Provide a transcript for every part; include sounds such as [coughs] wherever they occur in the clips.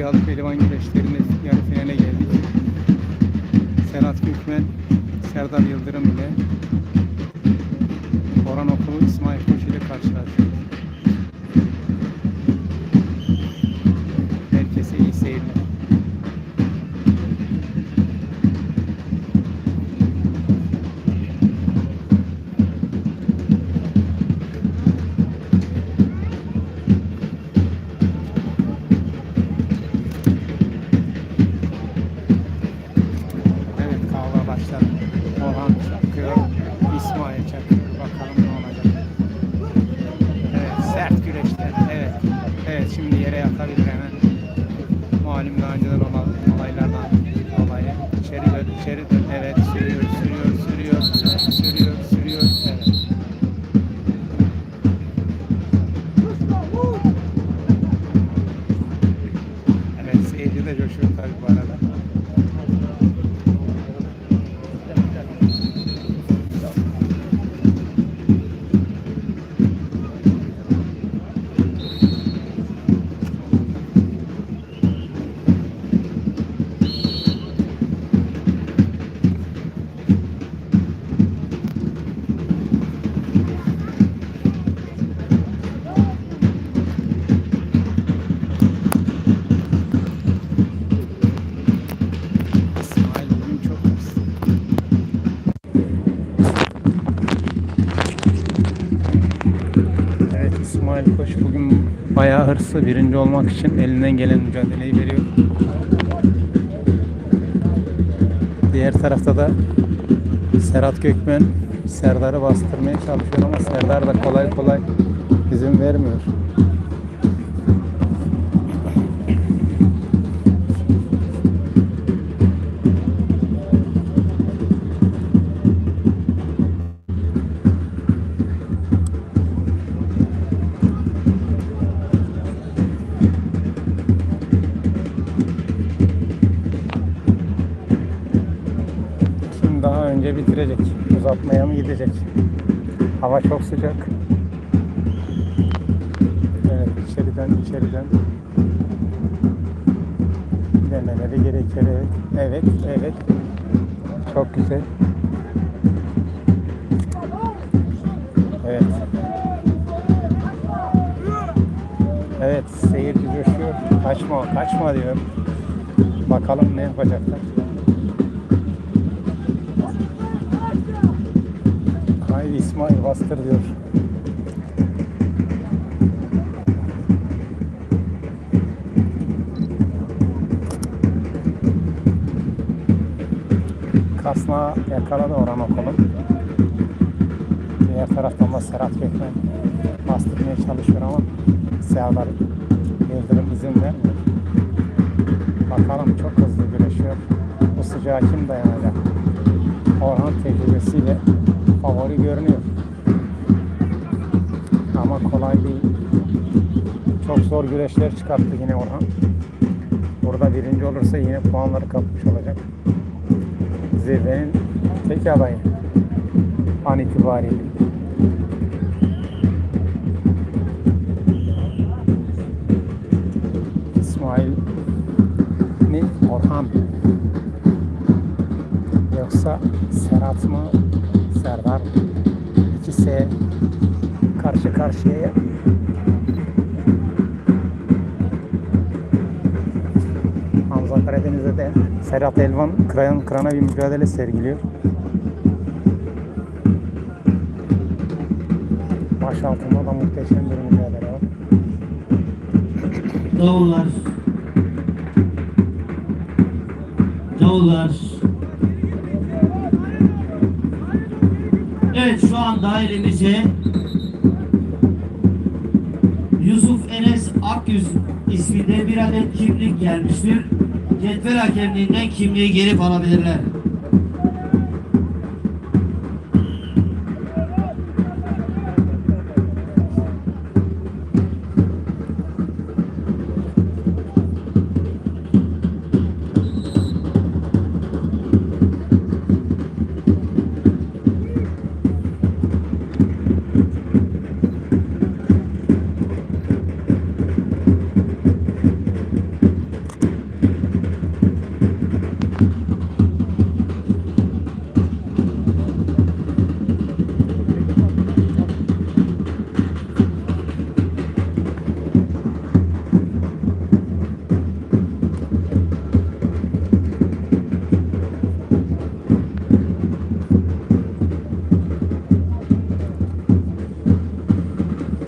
Yaz Pehlivan güreşlerinde yarı finale geldik. Serhat Gökmen, Serdar Yıldırım ile Orhan Okulu İsmail Koç ile karşılaştık. Bayağı hırslı birinci olmak için elinden gelen mücadeleyi veriyor. Diğer tarafta da Serhat Gökmen Serdar'ı bastırmaya çalışıyor ama Serdar da kolay kolay izin vermiyor. Bitirecek? Uzatmaya mı gidecek? Hava çok sıcak. Evet içeriden içeriden. Denemeleri gerekir. Evet, evet. Çok güzel. Evet. Evet, seyirci coşuyor. Kaçma, kaçma diyor. Bakalım ne yapacaklar. İsmail bastır diyor. Kasna yakaladı Orhan Okul'un. Diğer taraftan da Serhat Gökmen bastırmaya çalışıyor ama Serdar Yıldırım izin vermiyor. Bakalım çok hızlı güreşiyor. Bu sıcağa kim dayanacak? Orhan tecrübesiyle favori görünüyor. Ama kolay değil. Çok zor güreşler çıkarttı yine Orhan. Burada birinci olursa yine puanları kapmış olacak. Zirvenin tek adayı an itibariyle. İsmail mi Orhan mı? Yoksa Serhat mı Serdar mı? İkisi karşı karşıya Hamza Karadeniz'de de Serhat Elvan kıran kırana bir mücadele sergiliyor. Baş altında da muhteşem bir mücadele var. Davullar. Davullar. Evet şu anda elimize Yusuf Enes Akyüz isminde bir adet kimlik gelmiştir. Cetvel hakemliğinden kimliği gelip alabilirler.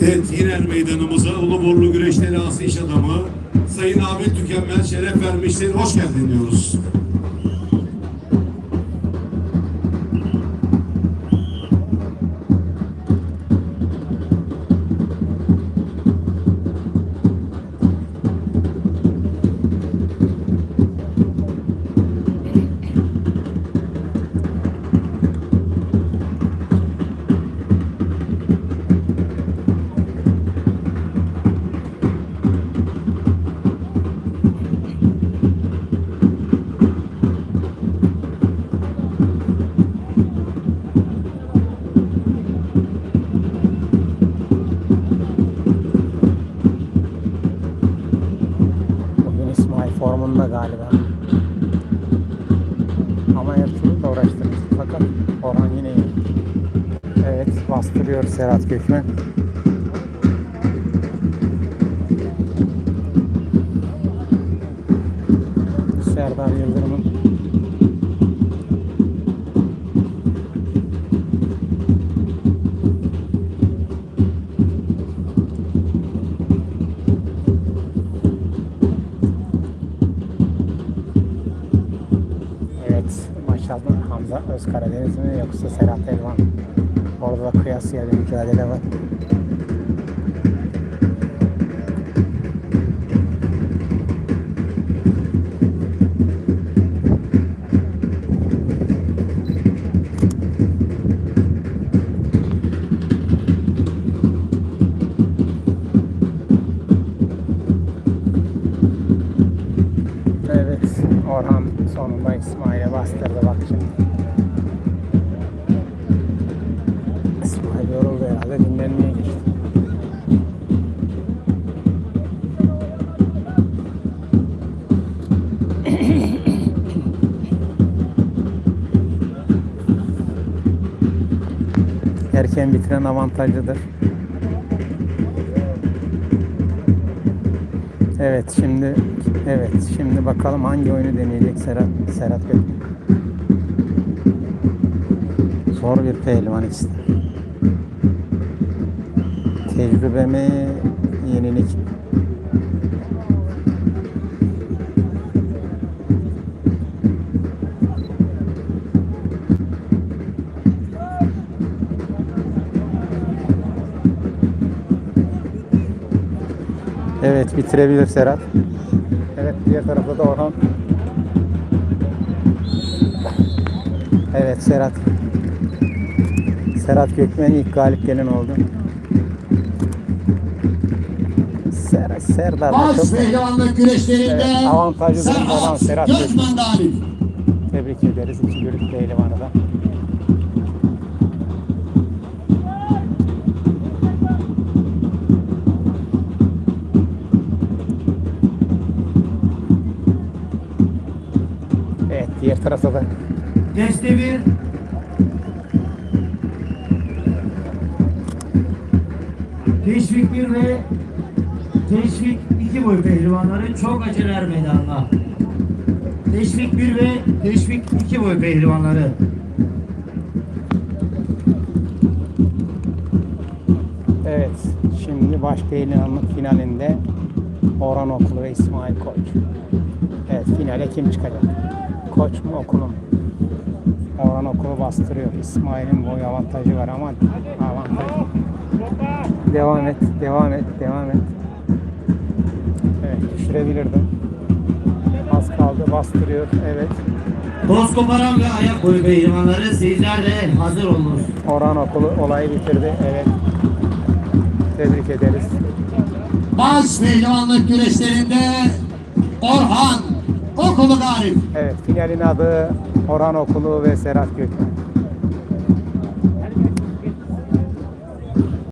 adet yine meydanımıza Ulu Borlu Güreş Delası iş adamı Sayın Ahmet Tükenmez şeref vermiştir. Hoş geldin diyoruz. Da uğraştırmış. Fakat Orhan yine iyi. Evet bastırıyor Serhat Gökmen. Serdar Yıldırım'ın Hamza Özkaradeniz mi yoksa Serhat Elvan? Orada da kıyasıya bir mücadele var. Evet, Orhan sonunda İsmail'e bastırdı bak şimdi. Herhalde dinlenmeye geçti. [coughs] Erken bitiren avantajlıdır. Evet şimdi evet şimdi bakalım hangi oyunu deneyecek Serhat Serhat Bey. Zor bir pehlivan ikisi. De. Tecrübe mi yenilik? Evet bitirebilir Serhat. Evet diğer tarafta da Orhan. Evet Serhat. Serhat Gökmen ilk galip gelen oldu. Ser Serdar da Maç çok pehlivanlık güreşlerinde Evet, avantajlı durum olan Serhat Gökmen. Galip. tebrik ederiz iki görüş pehlivanı da. Evet diğer tarafta da Deste 1 Teşvik 1 ve Teşvik 2 boy pehlivanları çok acılar meydanda. Teşvik 1 ve Teşvik 2 boy pehlivanları. Evet, şimdi baş pehlivanlık finalinde Orhan Okulu ve İsmail Koç. Evet, finale kim çıkacak? Koç mu Okulu mu? Orhan Okulu bastırıyor. İsmail'in boy avantajı var ama avantaj. Devam et, devam et, devam et. Evet, düşürebilirdim. Az kaldı, bastırıyor. Evet, Toz koparan ve ayak boyu pehlivanları sizler de hazır olunuz. Orhan Okulu olayı bitirdi. Evet, tebrik ederiz. Maç pehlivanlık güreşlerinde Orhan Okulu galip. Evet, finalin adı Orhan Okulu ve Serhat Gökmen.